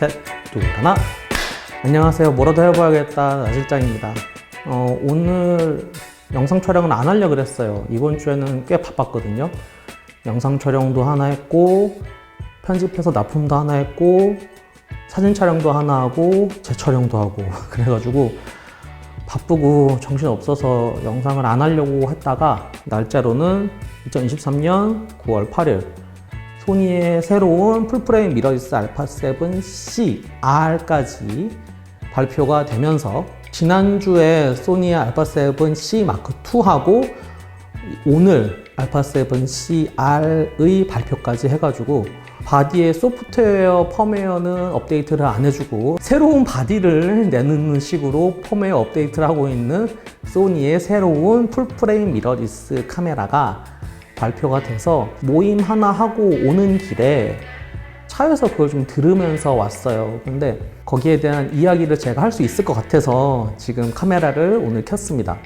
셋, 둘, 하나. 안녕하세요. 뭐라도 해봐야겠다. 나실장입니다. 어, 오늘 영상 촬영은 안 하려고 그랬어요. 이번 주에는 꽤 바빴거든요. 영상 촬영도 하나 했고, 편집해서 납품도 하나 했고, 사진 촬영도 하나 하고, 재촬영도 하고. 그래가지고 바쁘고 정신 없어서 영상을 안 하려고 했다가 날짜로는 2023년 9월 8일 소니의 새로운 풀프레임 미러리스 알파 7C R까지 발표가 되면서 지난주에 소니의 알파 7C 마크 2하고 오늘 알파 7C R의 발표까지 해가지고 바디의 소프트웨어 펌웨어는 업데이트를 안 해주고 새로운 바디를 내는 식으로 펌웨어 업데이트를 하고 있는 소니의 새로운 풀프레임 미러리스 카메라가 발표가 돼서 모임 하나 하고 오는 길에 차에서 그걸 좀 들으면서 왔어요. 근데 거기에 대한 이야기를 제가 할 수 있을 것 같아서 지금 카메라를 오늘 켰습니다.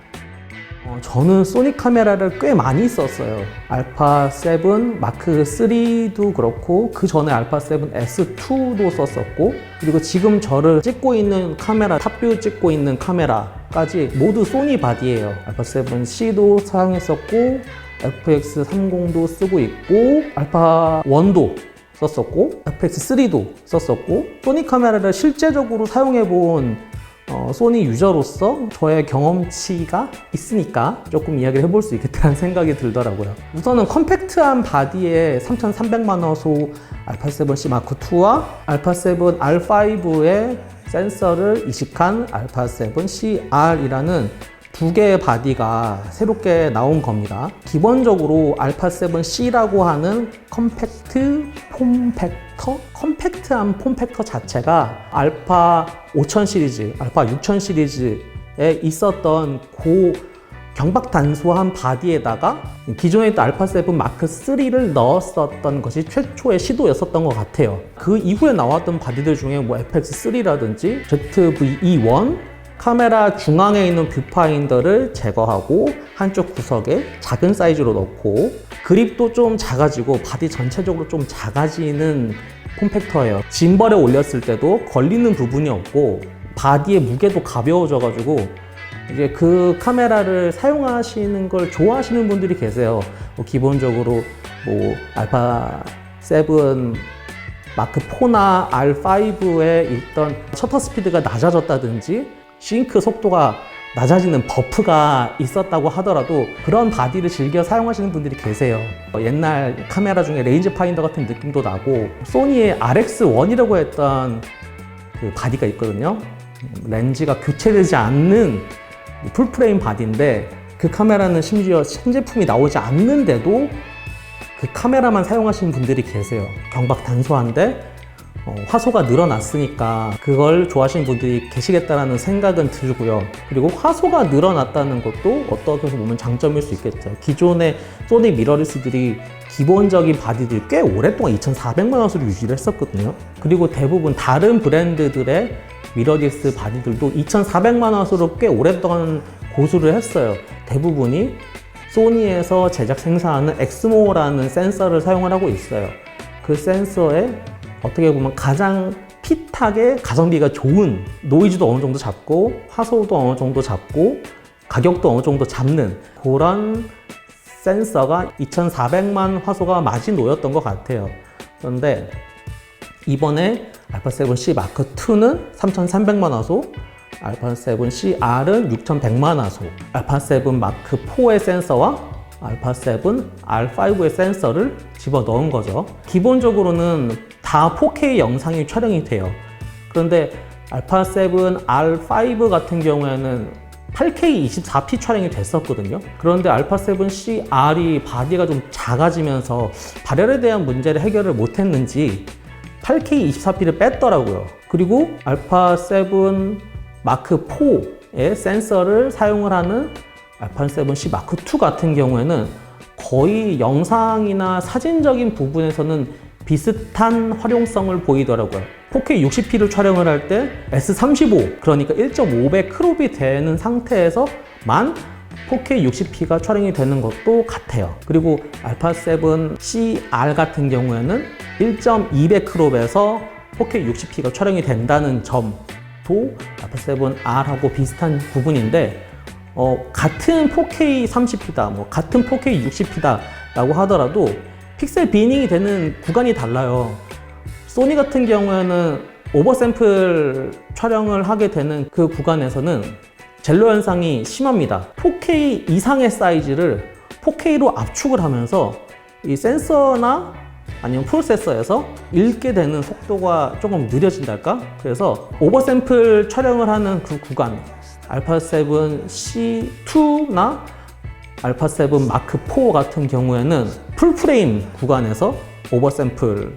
어, 저는 소니 카메라를 꽤 많이 썼어요. 알파 7 마크 3도 그렇고 그 전에 알파 7 S2도 썼었고 그리고 지금 저를 찍고 있는 카메라 탑뷰 찍고 있는 카메라까지 모두 소니 바디예요. 알파 7C도 사용했었고 FX30도 쓰고 있고 알파 1도 썼었고 FX3도 썼었고 소니 카메라를 실제적으로 사용해 본 어, 소니 유저로서 저의 경험치가 있으니까 조금 이야기를 해볼 수 있겠다는 생각이 들더라고요. 우선은 컴팩트한 바디에 3,300만 화소 알파 7C 마크 2와 알파 7 R5의 센서를 이식한 알파 7CR이라는 두 개의 바디가 새롭게 나온 겁니다. 기본적으로 알파7C라고 하는 컴팩트 폼팩터? 컴팩트한 폼팩터 자체가 알파 5000 시리즈, 알파 6000 시리즈에 있었던 고 경박 단소한 바디에다가 기존에 있던 알파7 마크 3를 넣었었던 것이 최초의 시도였었던 것 같아요. 그 이후에 나왔던 바디들 중에 뭐 FX3라든지 ZV-E1 카메라 중앙에 있는 뷰파인더를 제거하고 한쪽 구석에 작은 사이즈로 넣고 그립도 좀 작아지고 바디 전체적으로 좀 작아지는 폼팩터예요. 짐벌에 올렸을 때도 걸리는 부분이 없고 바디의 무게도 가벼워져가지고 이제 그 카메라를 사용하시는 걸 좋아하시는 분들이 계세요. 뭐 기본적으로 뭐 알파 7 마크 4나 R5에 있던 셔터 스피드가 낮아졌다든지 싱크 속도가 낮아지는 버프가 있었다고 하더라도 그런 바디를 즐겨 사용하시는 분들이 계세요. 옛날 카메라 중에 레인지 파인더 같은 느낌도 나고 소니의 RX1이라고 했던 그 바디가 있거든요. 렌즈가 교체되지 않는 풀프레임 바디인데 그 카메라는 심지어 신제품이 나오지 않는데도 그 카메라만 사용하시는 분들이 계세요. 경박 단소한데 어, 화소가 늘어났으니까 그걸 좋아하시는 분들이 계시겠다라는 생각은 들고요. 그리고 화소가 늘어났다는 것도 어떻게 보면 장점일 수 있겠죠. 기존의 소니 미러리스들이 기본적인 바디들 꽤 오랫동안 2,400만 화소를 유지를 했었거든요. 그리고 대부분 다른 브랜드들의 미러리스 바디들도 2,400만 화소로 꽤 오랫동안 고수를 했어요. 대부분이 소니에서 제작 생산하는 엑스모라는 센서를 사용을 하고 있어요. 그 센서에 어떻게 보면 가장 핏하게 가성비가 좋은 노이즈도 어느 정도 잡고 화소도 어느 정도 잡고 가격도 어느 정도 잡는 그런 센서가 2400만 화소가 마지노였던 것 같아요. 그런데 이번에 알파 7C 마크 2는 3300만 화소, 알파 7CR은 6100만 화소, 알파 7 마크 4의 센서와 알파7, R5의 센서를 집어 넣은 거죠. 기본적으로는 다 4K 영상이 촬영이 돼요. 그런데 알파7, R5 같은 경우에는 8K 24p 촬영이 됐었거든요. 그런데 알파7C R이 바디가 좀 작아지면서 발열에 대한 문제를 해결을 못했는지 8K 24p를 뺐더라고요. 그리고 알파7 마크 4의 센서를 사용을 하는 알파 7C 마크 2 같은 경우에는 거의 영상이나 사진적인 부분에서는 비슷한 활용성을 보이더라고요. 4K 60p를 촬영을 할 때 S35 그러니까 1.5배 크롭이 되는 상태에서만 4K 60p가 촬영이 되는 것도 같아요. 그리고 알파 7 CR 같은 경우에는 1.2배 크롭에서 4K 60p가 촬영이 된다는 점도 알파 7R하고 비슷한 부분인데 어, 같은 4K 30p다, 뭐 같은 4K 60p다라고 하더라도 픽셀 비닝이 되는 구간이 달라요. 소니 같은 경우에는 오버샘플 촬영을 하게 되는 그 구간에서는 젤로 현상이 심합니다. 4K 이상의 사이즈를 4K로 압축을 하면서 이 센서나 아니면 프로세서에서 읽게 되는 속도가 조금 느려진달까? 그래서 오버샘플 촬영을 하는 그 구간 알파 7 C2나 알파 7 마크 4 같은 경우에는 풀프레임 구간에서 오버샘플을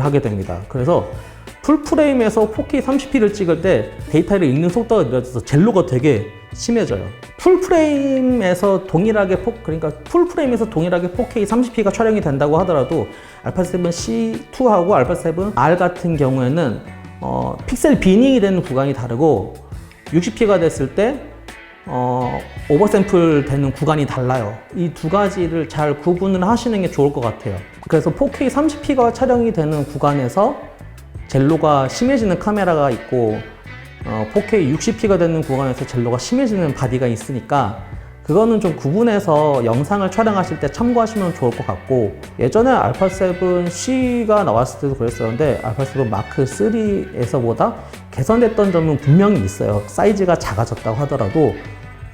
하게 됩니다. 그래서 풀프레임에서 4K 30p를 찍을 때 데이터를 읽는 속도가 느려져서 젤로가 되게 심해져요. 풀프레임에서 동일하게 포, 그러니까 풀프레임에서 동일하게 4K 30p가 촬영이 된다고 하더라도 알파 7 C2하고 알파 7 R 같은 경우에는 어, 픽셀 비닝이 되는 구간이 다르고 60p가 됐을 때 어, 오버샘플 되는 구간이 달라요. 이 두 가지를 잘 구분을 하시는 게 좋을 것 같아요. 그래서 4K 30p가 촬영이 되는 구간에서 젤로가 심해지는 카메라가 있고 어, 4K 60p가 되는 구간에서 젤로가 심해지는 바디가 있으니까 그거는 좀 구분해서 영상을 촬영하실 때 참고하시면 좋을 것 같고 예전에 알파 7C가 나왔을 때도 그랬었는데 알파 7 마크 3에서보다 개선됐던 점은 분명히 있어요. 사이즈가 작아졌다고 하더라도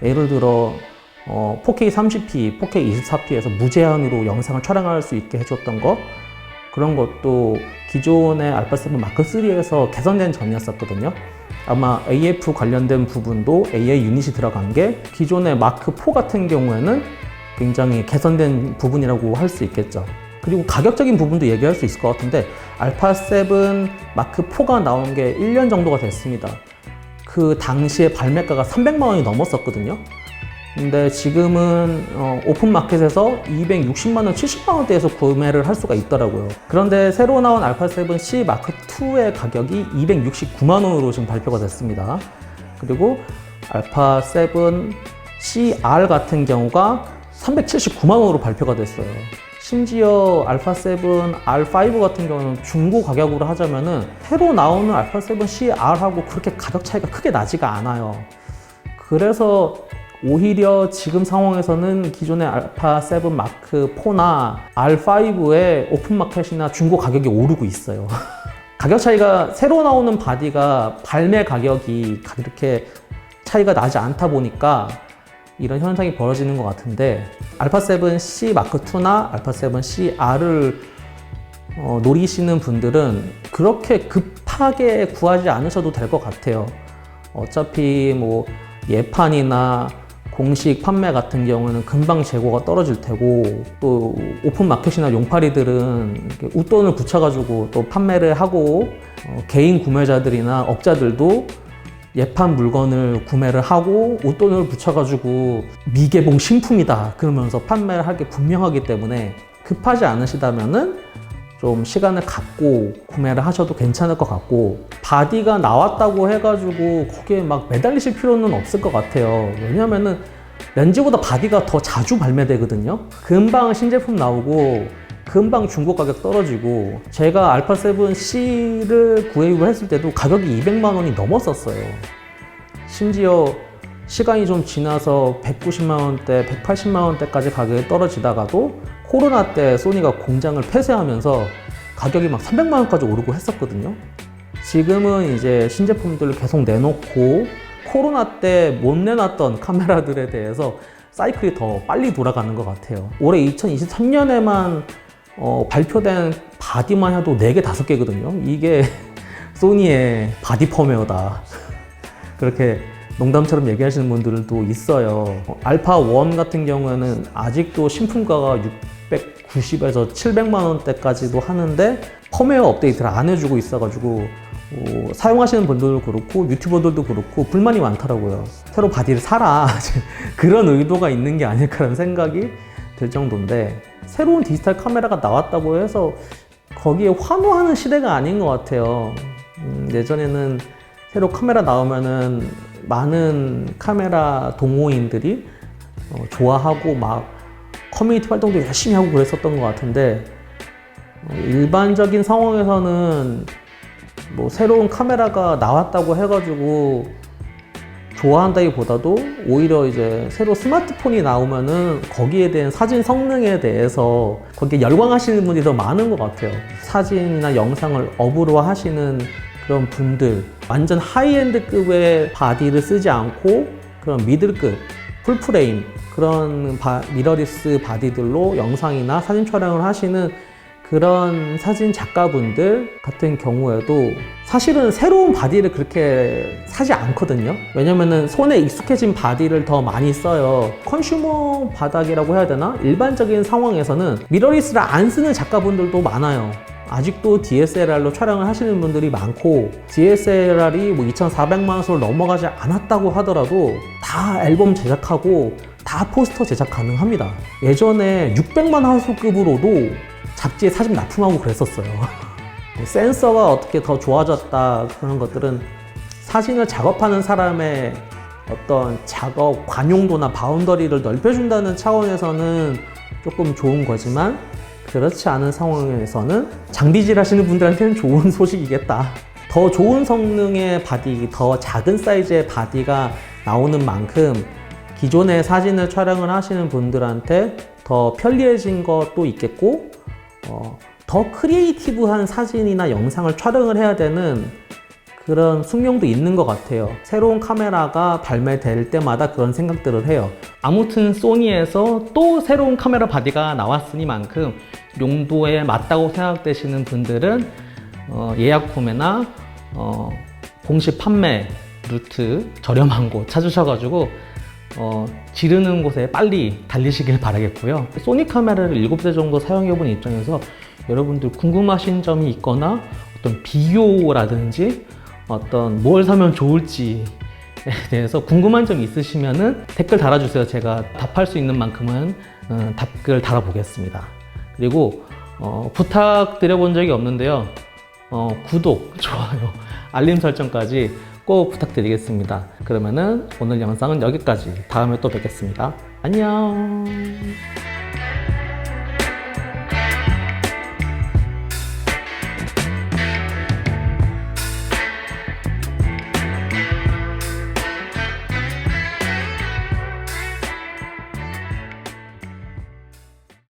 예를 들어 어, 4K 30p, 4K 24p에서 무제한으로 영상을 촬영할 수 있게 해줬던 거 그런 것도 기존의 알파 7 마크 3에서 개선된 점이었었거든요. 아마 AF 관련된 부분도 AA 유닛이 들어간 게 기존의 마크 4 같은 경우에는 굉장히 개선된 부분이라고 할 수 있겠죠. 그리고 가격적인 부분도 얘기할 수 있을 것 같은데 알파 7 마크 4가 나온 게 1년 정도가 됐습니다. 그 당시에 발매가가 300만 원이 넘었었거든요. 근데 지금은 어, 오픈 마켓에서 260만 원, 70만 원대에서 구매를 할 수가 있더라고요. 그런데 새로 나온 알파 7 C 마크 2의 가격이 269만 원으로 지금 발표가 됐습니다. 그리고 알파 7 CR 같은 경우가 379만 원으로 발표가 됐어요. 심지어 알파 7 R5 같은 경우는 중고 가격으로 하자면은 새로 나오는 알파 7 CR하고 그렇게 가격 차이가 크게 나지가 않아요. 그래서 오히려 지금 상황에서는 기존의 알파 7 마크 4나 R5의 오픈 마켓이나 중고 가격이 오르고 있어요. 가격 차이가 새로 나오는 바디가 발매 가격이 그렇게 차이가 나지 않다 보니까 이런 현상이 벌어지는 것 같은데 알파 7 C 마크 2나 알파 7 C R을 어, 노리시는 분들은 그렇게 급하게 구하지 않으셔도 될 것 같아요. 어차피 뭐 예판이나 공식 판매 같은 경우는 금방 재고가 떨어질 테고 또 오픈 마켓이나 용팔이들은 웃돈을 붙여가지고 또 판매를 하고 어, 개인 구매자들이나 업자들도 예판 물건을 구매를 하고 웃돈을 붙여가지고 미개봉 신품이다 그러면서 판매를 할게 분명하기 때문에 급하지 않으시다면은 좀 시간을 갖고 구매를 하셔도 괜찮을 것 같고 바디가 나왔다고 해가지고 거기에 막 매달리실 필요는 없을 것 같아요. 왜냐면은 렌즈보다 바디가 더 자주 발매되거든요. 금방 신제품 나오고 금방 중고 가격 떨어지고 제가 알파 7C를 구입을 했을 때도 가격이 200만 원이 넘었었어요 심지어 시간이 좀 지나서 190만 원대, 180만 원대까지 가격이 떨어지다가도 코로나 때 소니가 공장을 폐쇄하면서 가격이 막 300만 원까지 오르고 했었거든요. 지금은 이제 신제품들을 계속 내놓고 코로나 때 못 내놨던 카메라들에 대해서 사이클이 더 빨리 돌아가는 것 같아요. 올해 2023년에만 어, 발표된 바디만 해도 4개, 5개거든요. 이게 소니의 바디 펌웨어다. 그렇게 농담처럼 얘기하시는 분들도 있어요. 어, 알파 1 같은 경우에는 아직도 신품가가 690에서 700만 원대까지도 하는데 펌웨어 업데이트를 안 해주고 있어가지고 어, 사용하시는 분들도 그렇고 유튜버들도 그렇고 불만이 많더라고요. 새로 바디를 사라 그런 의도가 있는 게 아닐까라는 생각이 들 정도인데 새로운 디지털 카메라가 나왔다고 해서 거기에 환호하는 시대가 아닌 것 같아요. 음, 예전에는 새로 카메라 나오면은 많은 카메라 동호인들이 어, 좋아하고 막 커뮤니티 활동도 열심히 하고 그랬었던 것 같은데 어, 일반적인 상황에서는 뭐 새로운 카메라가 나왔다고 해가지고 좋아한다기보다도 오히려 이제 새로 스마트폰이 나오면은 거기에 대한 사진 성능에 대해서 거기에 열광하시는 분들이 더 많은 것 같아요. 사진이나 영상을 업으로 하시는 그런 분들 완전 하이엔드급의 바디를 쓰지 않고 그런 미들급 풀프레임 그런 바- 미러리스 바디들로 영상이나 사진 촬영을 하시는 그런 사진 작가분들 같은 경우에도 사실은 새로운 바디를 그렇게 사지 않거든요. 왜냐면은 손에 익숙해진 바디를 더 많이 써요. 컨슈머 바닥이라고 해야 되나? 일반적인 상황에서는 미러리스를 안 쓰는 작가분들도 많아요. 아직도 DSLR로 촬영을 하시는 분들이 많고 DSLR이 뭐 2,400만 원으로 넘어가지 않았다고 하더라도 다 앨범 제작하고 다 포스터 제작 가능합니다. 예전에 600만 화소급으로도 잡지에 사진 납품하고 그랬었어요. 센서가 어떻게 더 좋아졌다 그런 것들은 사진을 작업하는 사람의 어떤 작업 관용도나 바운더리를 넓혀준다는 차원에서는 조금 좋은 거지만 그렇지 않은 상황에서는 장비질 하시는 분들한테는 좋은 소식이겠다. 더 좋은 성능의 바디, 더 작은 사이즈의 바디가 나오는 만큼 기존의 사진을 촬영을 하시는 분들한테 더 편리해진 것도 있겠고, 어, 더 크리에이티브한 사진이나 영상을 촬영을 해야 되는 그런 숙명도 있는 것 같아요. 새로운 카메라가 발매될 때마다 그런 생각들을 해요. 아무튼 소니에서 또 새로운 카메라 바디가 나왔으니만큼 용도에 맞다고 생각되시는 분들은 어, 예약 구매나 어, 공식 판매 루트 저렴한 곳 찾으셔가지고 어, 지르는 곳에 빨리 달리시길 바라겠고요. 소니 카메라를 7대 정도 사용해본 입장에서 여러분들 궁금하신 점이 있거나 어떤 비교라든지 어떤 뭘 사면 좋을지에 대해서 궁금한 점 있으시면은 댓글 달아주세요. 제가 답할 수 있는 만큼은 어, 답글 달아보겠습니다. 그리고 어, 부탁드려본 적이 없는데요. 어, 구독, 좋아요, 알림 설정까지 꼭 부탁드리겠습니다. 그러면은 오늘 영상은 여기까지. 다음에 또 뵙겠습니다. 안녕.